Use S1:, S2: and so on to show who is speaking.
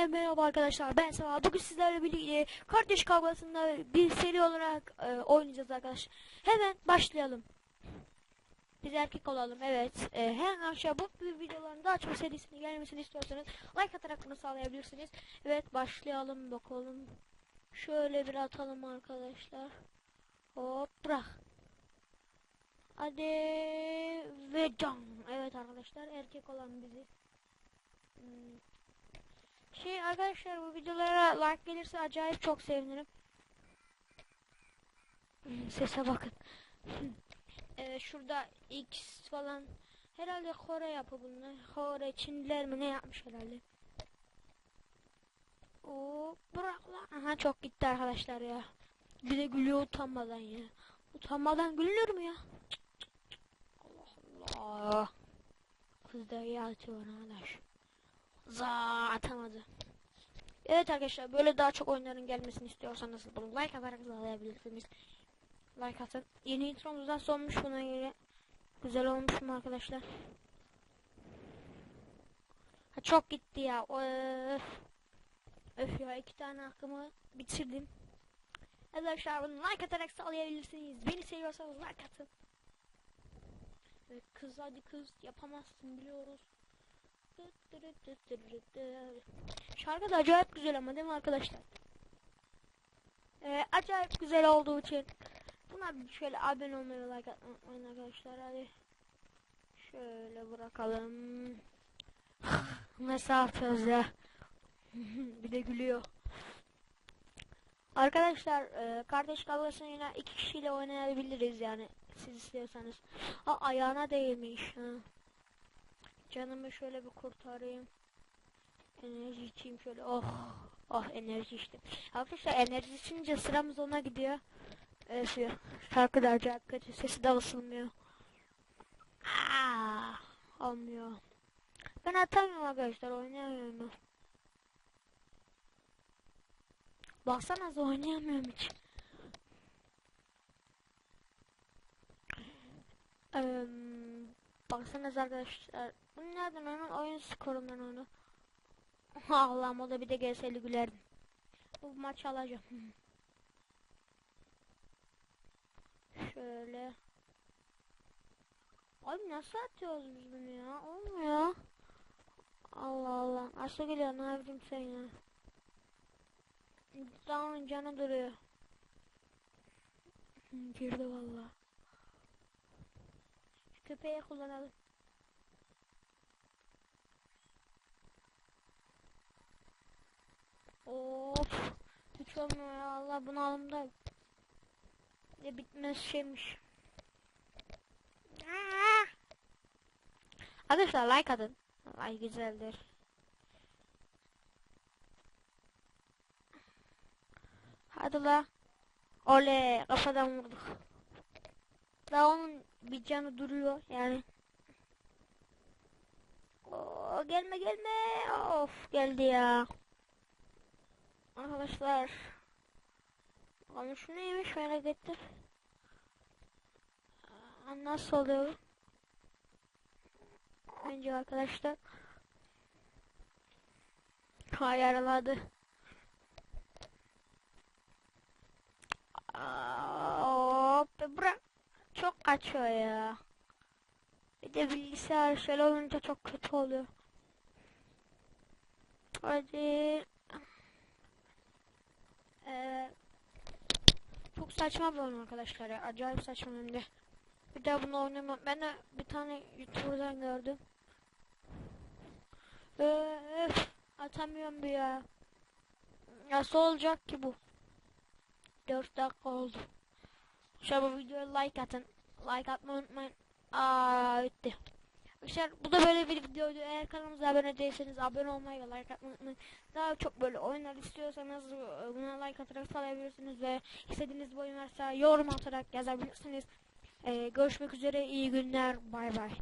S1: arkadaşlar ben Sabah. Bugün sizlerle birlikte kardeş kavgasında bir seri olarak e, oynayacağız arkadaşlar. Hemen başlayalım. Biz erkek olalım evet. E, hemen aşağı bu videoların daha çok serisini gelmesini istiyorsanız like atarak bunu sağlayabilirsiniz. Evet başlayalım bakalım. Şöyle bir atalım arkadaşlar. Hop bırak. Hadi ve can. Evet arkadaşlar erkek olan biziz. Hmm. Şey arkadaşlar bu videolara like gelirse acayip çok sevinirim. Hmm, Sese bakın. ee, şurada X falan herhalde Kore yapı bunlar. Kore Çinliler mi ne yapmış herhalde. Oo bırak lan. Aha çok gitti arkadaşlar ya. Bir de gülüyor utanmadan ya. Utanmadan gülünür mü ya? Allah Allah. Kız da iyi atıyor arkadaş. Za atamadı. Evet arkadaşlar böyle daha çok oyunların gelmesini istiyorsanız bunu like atarak sağlayabilirsiniz. Like atın. Yeni intromuzdan sonmuş buna göre. Güzel olmuş mu arkadaşlar? Ha, çok gitti ya. Öf. Öf ya iki tane hakkımı bitirdim. Arkadaşlar bunu like atarak sağlayabilirsiniz. Beni seviyorsanız like atın. Kız hadi kız yapamazsın biliyoruz. Şarkı da acayip güzel ama değil mi arkadaşlar? Ee, acayip güzel olduğu için buna şöyle abone olmayı like atmayı arkadaşlar hadi. Şöyle bırakalım. Nasıl atıyoruz ya? bir de gülüyor. Arkadaşlar e, kardeş kavgasını yine iki kişiyle oynayabiliriz yani siz istiyorsanız. Ha ayağına değmiş. Ha. Canımı şöyle bir kurtarayım. Enerji içeyim şöyle. Oh. Oh enerji içtim. Arkadaşlar enerji içince sıramız ona gidiyor. Ya. Şarkı acayip kötü. Sesi de ısılmıyor. Aa, olmuyor. Ben atamıyorum arkadaşlar. Oynayamıyorum. Baksanıza oynayamıyorum hiç. Eee baksanız arkadaşlar. Bu nereden onun oyun skorundan onu. Allah'ım o da bir de GS'li gülerdim. Bu maçı alacağım. Şöyle. Abi nasıl atıyoruz biz bunu ya? Olmuyor. Allah Allah. Aslı geliyor ne yapayım sen ya. Dağın canı duruyor. Girdi valla. Köpeği kullanalım. Of. Hiç olmuyor ya Allah bunalımda. Ne bitmez şeymiş. Aa! Arkadaşlar like atın. Like güzeldir. Hadi la. Oley kafadan vurduk. Daha onun bir canı duruyor yani. Oo, gelme gelme. Of geldi ya. Arkadaşlar. Ama şu neymiş merak ettim. Nasıl oluyor? Önce arkadaşlar. Ayarladı. Aa, Hop bırak. Çok kaçıyor ya. Bir de bilgisayar şöyle olunca çok kötü oluyor. Hadi. Ee, çok saçma bir oyun arkadaşlar ya. Acayip saçma hem de. Bir daha bunu oynamam. Ben de bir tane YouTuber'dan gördüm. Öf, atamıyorum bir ya. Nasıl olacak ki bu? 4 dakika oldu. Şu bu videoya like atın. Like atmayı unutmayın. Aa bitti. Arkadaşlar bu da böyle bir videoydu. Eğer kanalımıza abone değilseniz abone olmayı ve like atmayı unutmayın. Daha çok böyle oyunlar istiyorsanız buna like atarak sağlayabilirsiniz ve istediğiniz bir oyun varsa yorum atarak yazabilirsiniz. Ee, görüşmek üzere iyi günler. Bay bay.